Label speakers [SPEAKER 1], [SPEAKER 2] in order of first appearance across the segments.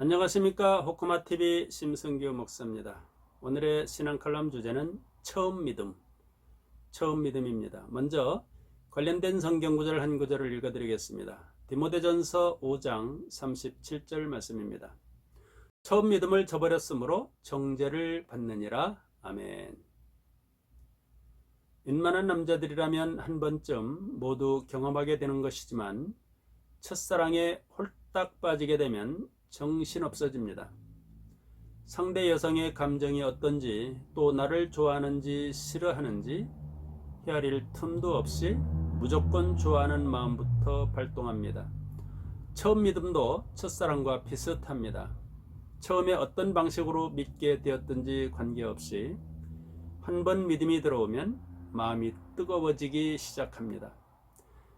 [SPEAKER 1] 안녕하십니까 호크마TV 심성규 목사입니다. 오늘의 신앙 칼럼 주제는 처음 믿음, 처음 믿음입니다. 먼저 관련된 성경 구절 한 구절을 읽어드리겠습니다. 디모데전서 5장 37절 말씀입니다. 처음 믿음을 저버렸으므로 정죄를 받느니라. 아멘. 웬만한 남자들이라면 한 번쯤 모두 경험하게 되는 것이지만 첫사랑에 홀딱 빠지게 되면 정신 없어집니다. 상대 여성의 감정이 어떤지 또 나를 좋아하는지 싫어하는지 헤아릴 틈도 없이 무조건 좋아하는 마음부터 발동합니다. 처음 믿음도 첫사랑과 비슷합니다. 처음에 어떤 방식으로 믿게 되었든지 관계없이 한 번 믿음이 들어오면 마음이 뜨거워지기 시작합니다.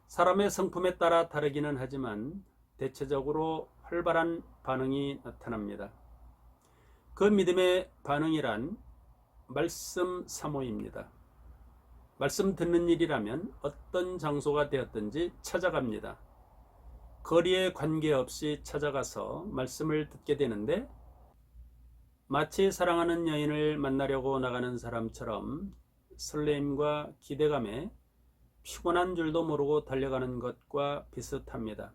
[SPEAKER 1] 사람의 성품에 따라 다르기는 하지만 대체적으로 활발한 반응이 나타납니다. 그 믿음의 반응이란 말씀 사모입니다. 말씀 듣는 일이라면 어떤 장소가 되었든지 찾아갑니다. 거리에 관계없이 찾아가서 말씀을 듣게 되는데 마치 사랑하는 여인을 만나려고 나가는 사람처럼 설레임과 기대감에 피곤한 줄도 모르고 달려가는 것과 비슷합니다.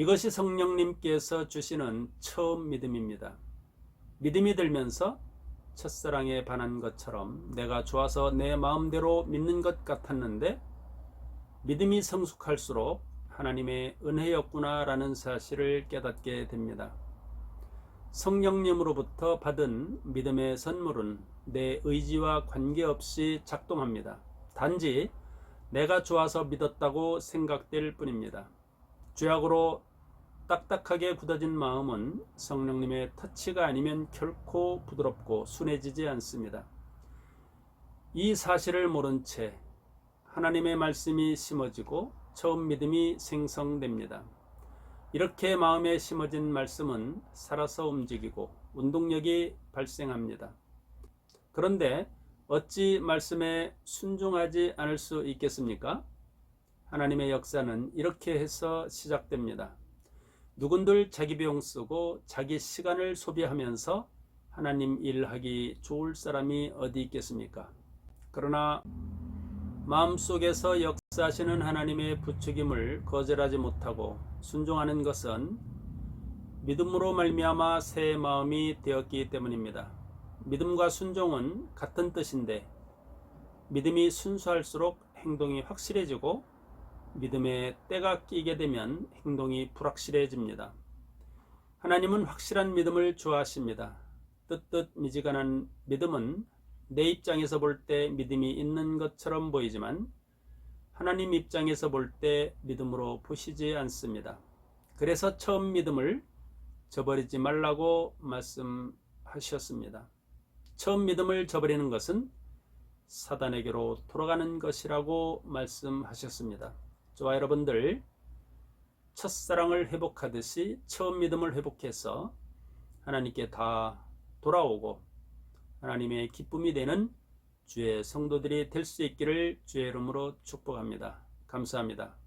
[SPEAKER 1] 이것이 성령님께서 주시는 처음 믿음입니다. 믿음이 들면서 첫사랑에 반한 것처럼 내가 좋아서 내 마음대로 믿는 것 같았는데 믿음이 성숙할수록 하나님의 은혜였구나라는 사실을 깨닫게 됩니다. 성령님으로부터 받은 믿음의 선물은 내 의지와 관계없이 작동합니다. 단지 내가 좋아서 믿었다고 생각될 뿐입니다. 죄악으로 딱딱하게 굳어진 마음은 성령님의 터치가 아니면 결코 부드럽고 순해지지 않습니다. 이 사실을 모른 채 하나님의 말씀이 심어지고 처음 믿음이 생성됩니다. 이렇게 마음에 심어진 말씀은 살아서 움직이고 운동력이 발생합니다. 그런데 어찌 말씀에 순종하지 않을 수 있겠습니까? 하나님의 역사는 이렇게 해서 시작됩니다. 누군들 자기 비용 쓰고 자기 시간을 소비하면서 하나님 일하기 좋을 사람이 어디 있겠습니까? 그러나 마음속에서 역사하시는 하나님의 부추김을 거절하지 못하고 순종하는 것은 믿음으로 말미암아 새 마음이 되었기 때문입니다. 믿음과 순종은 같은 뜻인데 믿음이 순수할수록 행동이 확실해지고 믿음에 때가 끼게 되면 행동이 불확실해집니다. 하나님은 확실한 믿음을 좋아하십니다. 뜻뜻 미지근한 믿음은 내 입장에서 볼 때 믿음이 있는 것처럼 보이지만 하나님 입장에서 볼 때 믿음으로 보시지 않습니다. 그래서 처음 믿음을 저버리지 말라고 말씀하셨습니다. 처음 믿음을 저버리는 것은 사단에게로 돌아가는 것이라고 말씀하셨습니다. 저와 여러분들 첫사랑을 회복하듯이 처음 믿음을 회복해서 하나님께 다 돌아오고 하나님의 기쁨이 되는 주의 성도들이 될 수 있기를 주의 이름으로 축복합니다. 감사합니다.